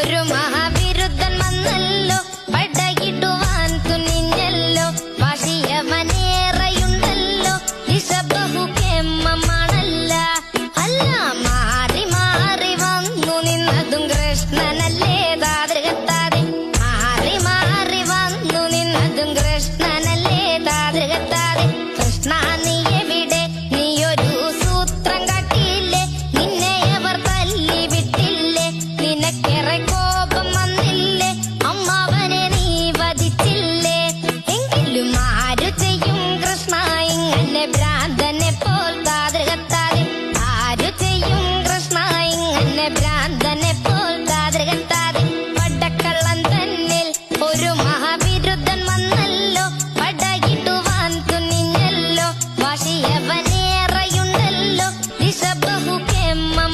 ഒരു മഹാവിരുദ്ധൻ വന്നല്ലോ. അല്ല മാറി മാറി വന്നു നിന്നതും കൃഷ്ണനല്ലേ. മാറി മാറി വന്നു നിന്നതും കൃഷ്ണന am